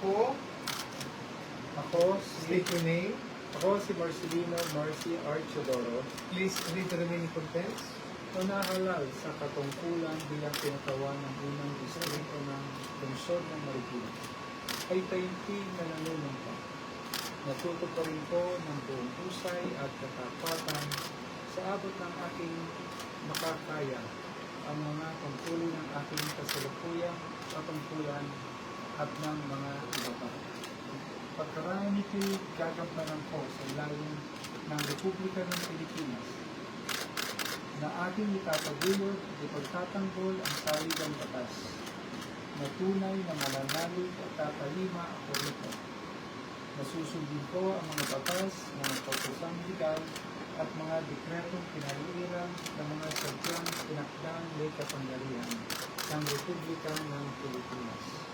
Ako, Ako si, state your name. ako si Marcelino Marcy Archodoro Please read the remaining contents. na nahalal sa katungkulan bilang pinatawan ng unang distrito ng lungsod ng Marikina. Ay taimtim na nanunumpa. Natuto pa rin ko ng buong husay at katapatan sa abot ng aking makakaya ang mga tungkulin ng aking kasalukuyang katungkulan at ng mga iba pa. Pagkaraan nito'y gagampanan ko sa ilalim ng Republika ng Pilipinas na ating itataguyod at ipagtatanggol ang saligang batas na tunay na mananalig at tatalima ako nito. Nasusundin ko ang mga batas, mga pagsusang legal at mga dekretong pinaliiran ng mga sadyang pinakdang may kapangyarihan ng Republika ng Pilipinas.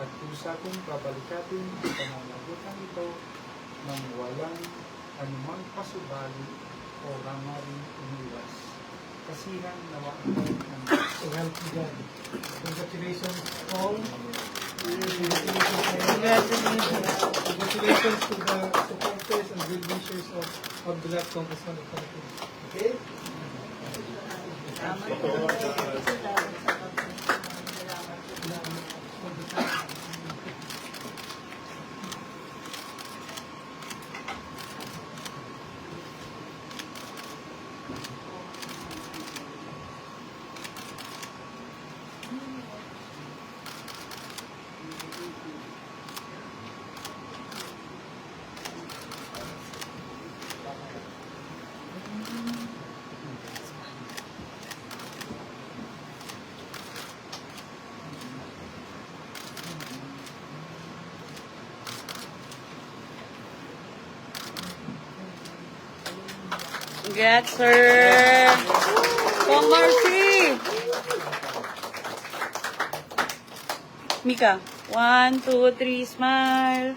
At kusa kong babalikatin ang pananagutan ito ng walang anumang pasubali o rangaring iniwas. Kasihan nawa ito ng you God. Congratulations all. Congratulations to the supporters and well-wishers of Abdullah Congressman of Philippines. Okay? Yes, sir. Mika, one, two, three, smile.